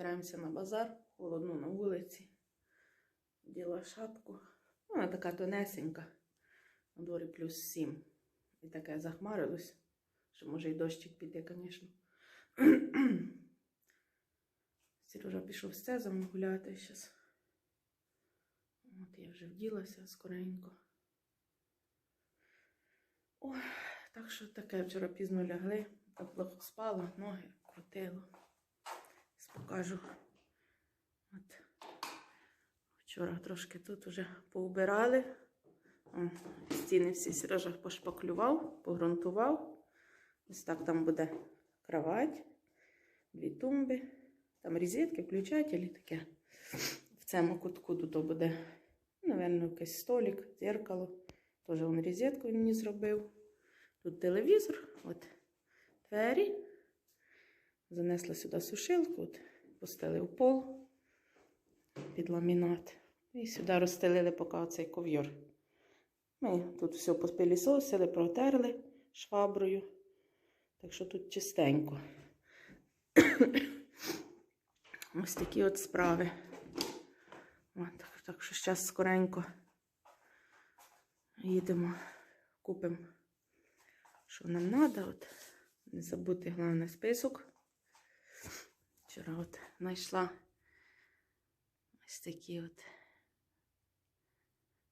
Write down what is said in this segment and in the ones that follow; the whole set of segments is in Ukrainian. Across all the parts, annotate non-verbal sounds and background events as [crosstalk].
Збираємося на базар, холодно на вулиці. Діла шапку. Вона така тонесенька. На дворі плюс 7. І таке захмарилось. Що може і дощик піде, звісно. [clears throat] Сережа пішов з цезом гуляти зараз. От я вже вділася скоренько. Ой, так що таке вчора пізно лягли, так плохо спала, ноги крутило. Покажу. От. Вчора трошки тут вже поубирали. О, стіни всі Сережа пошпаклював, погрунтував. Ось так там буде кровать, дві тумби, там розетки, включателі таке. В цьому кутку тут буде, напевно, якийсь столик, дзеркало. Теж він розетку він мені зробив. Тут телевізор, от двері. Занесла сюди сушилку, от, пустили в пол під ламінат. І сюди розстелили поки цей ковйор. Ми тут все поспилісосили, протерли шваброю. Так що тут чистенько. [coughs] Ось такі от справи. От, так, що зараз скоренько їдемо, купимо, що нам треба. От. Не забути головне список. Вчора от знайшла ось такі от,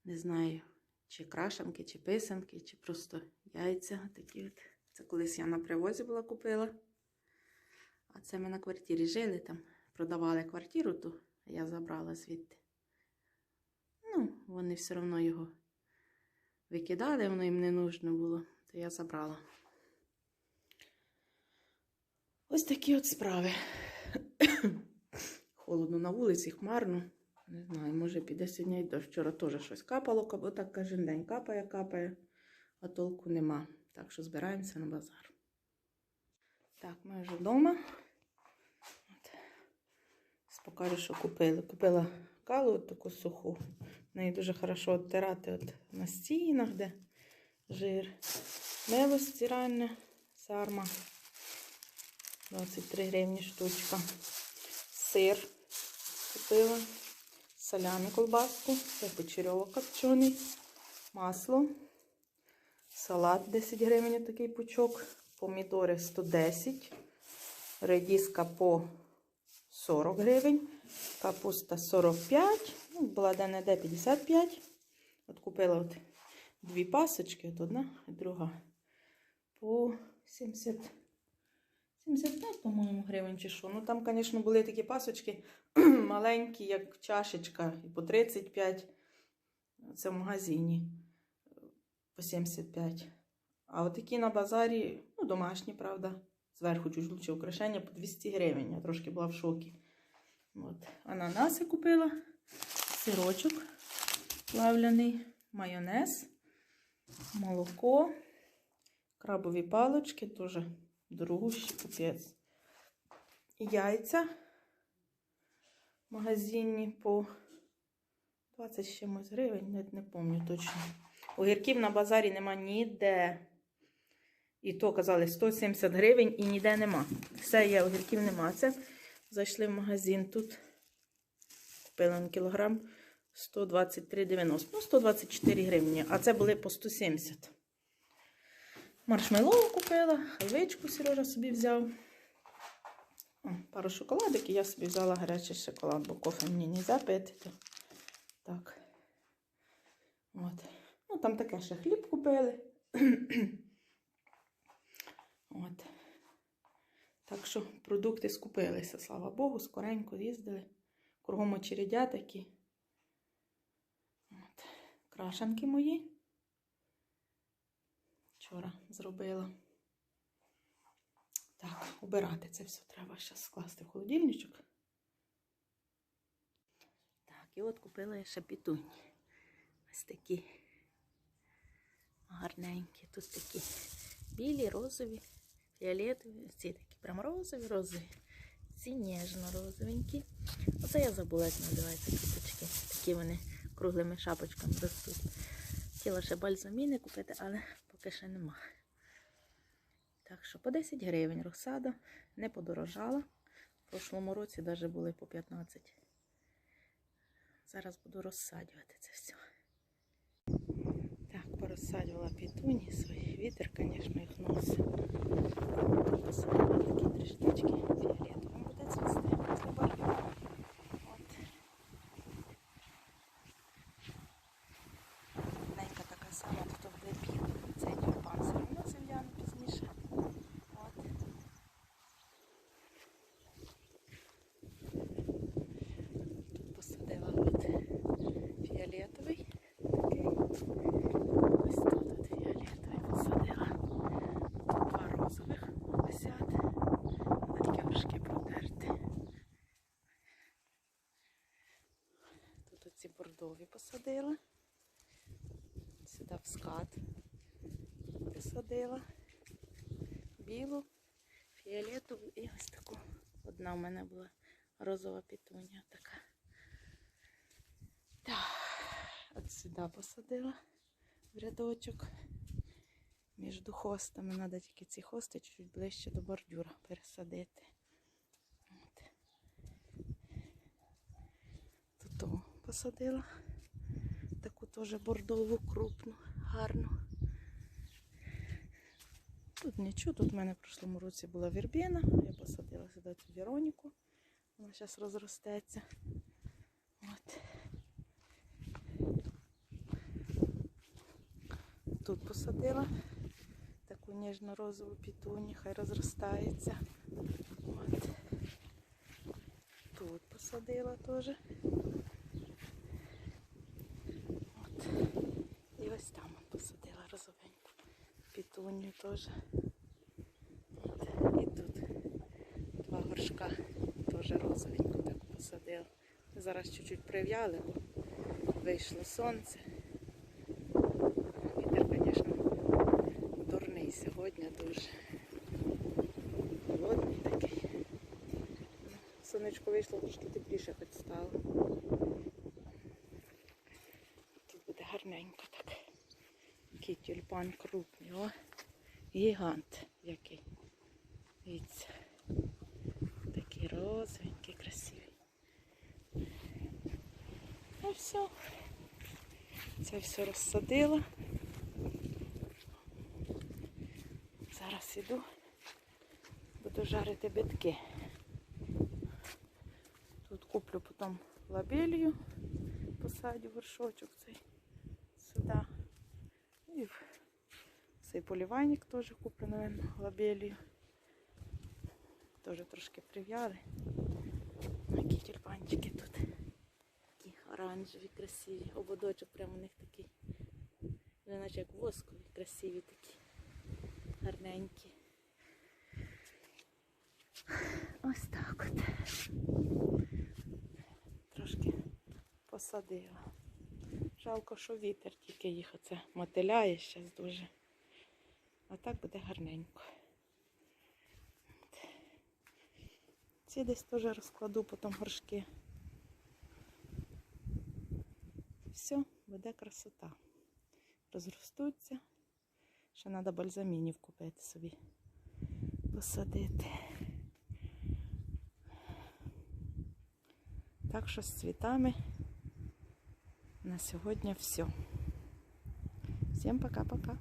не знаю, чи крашанки, чи писанки, чи просто яйця. Такі от. Це колись я на привозі була купила. А це ми на квартирі жили там, продавали квартиру, ту я забрала звідти. Ну, вони все одно його викидали, воно їм не нужно було, то я забрала. Ось такі от справи. Холодно на вулиці, хмарно. Не знаю, може піде сьогодні й дощ. Вчора теж щось капало, бо так кожен день капає, капає, а толку нема. Так що збираємося на базар. Так, ми вже вдома. От. Покажу, що купили. Купила калу от таку суху. Неї дуже хорошо оттирати от на стінах, де жир. Мило стиральне, сарма. 23 гривні штучка. Сир купила. Салями колбаску. Це печерьовок копчений. Масло. Салат 10 гривень такий пучок. Помідори 110. Редіска по 40 гривень. Капуста 45. Ну, була де-не-де 55. От купила от дві пасочки. От одна і друга. По 70. 75, по-моєму, гривень чи що. Ну там, звісно, були такі пасочки [clears throat] маленькі, як чашечка, і по 35. Це в магазині по 75. А такі на базарі, ну, домашні, правда, зверху чуть лучше украшення по 200 гривень. Я трошки була в шокі. От. Ананаси купила, сирочок плавляний, майонез, молоко, крабові палочки, теж дорогущі, капець. Яйця магазинні по 20 з чимось гривень, навіть не пам'ятаю точно. Огірків на базарі нема ніде. І то казали 170 гривень і ніде нема. Все є, огірків нема. Це зайшли в магазин тут. Купили на кілограм 123,90. Ну, 124 гривні. А це були по 170. Маршмеллоу купила, халвичку Сережа собі взяв. О, пару шоколадок і я собі взяла гарячий шоколад, бо кофе мені не запити. Так. От. Ну, там таке ще хліб купили. [clears throat] От. Так що продукти скупилися, слава Богу, скоренько їздили. Кругом очередя такі. От. Крашанки мої. Вчора зробила. Так, убирати це все треба зараз скласти в холодильничок. Так, і от купила я ще пітунь. Ось такі гарненькі. Тут такі білі, розові, фіолетові, ці такі прям розові, розові. Ці ніжно-розовенькі. Оце я забула, як називаються квіточки. Такі вони круглими шапочками ростуть. Хотіла ще бальзаміни купити, але поки ще нема. Так що по 10 гривень розсада не подорожала. В прошлому році навіть були по 15. Зараз буду розсаджувати це все. Так, порозсаджувала пітуні свої. Вітер, звісно, їх носить. Посадила такі три штучки фіолетовим буде цвісти. Це барвінок. От. Маленька така сама, тут буде біл. Цей тюльпан все одно зів'яне пізніше. От. Тут посадила от фіолетовий. Такий. Ось тут от фіолетовий посадила. Тут два розових висять. На такі горшки протерти. Тут оці посадила. Сюди в скат посадила. Білу, фіолетову і ось таку. Одна в мене була розова пітуня така. Так, от сюди посадила в рядочок. Між хостами треба тільки ці хости чуть ближче до бордюра пересадити. От. Тут ту посадила. Таку теж бордову крупну, гарну. Тут нічого, тут в мене в прошлому році була вірбіна. Я посадила сюди цю Вероніку. Вона зараз розростеться. От. Тут посадила таку ніжно-розову пітуні, хай розростається. От. Тут посадила теж. І ось там посадила розовеньку пітуню теж. І тут два горшка теж розовеньку так посадила. Зараз чуть-чуть прив'яли, бо вийшло сонце. Вітер, звісно, дурний сьогодні дуже. Холодний такий. Сонечко вийшло, трошки тепліше хоч стало. Тут буде гарненько так. Такий тюльпан крупний. О, гігант який. Дивіться. Такий розовенький, красивий. Ну все. Це все розсадила. Зараз іду, буду жарити битки. Тут куплю потім лабелью, посадю горшочок цей сюди. І цей полівайник теж куплю, мабуть, лабелью. Теж трошки прив'яли. Такі тюльпанчики тут. Такі оранжеві, красиві. Ободочок прямо у них такий. Вони наче як воскові, красиві такі. Гарненькі. Ось так от. Трошки посадила. Жалко, що вітер тільки їх оце мотиляє зараз дуже. А так буде гарненько. Ці десь теж розкладу потім горшки. Все, буде красота. Розростуться. Ще треба бальзамінів купити собі. Посадити. Так що з цвітами на сьогодні все. Всім пока-пока.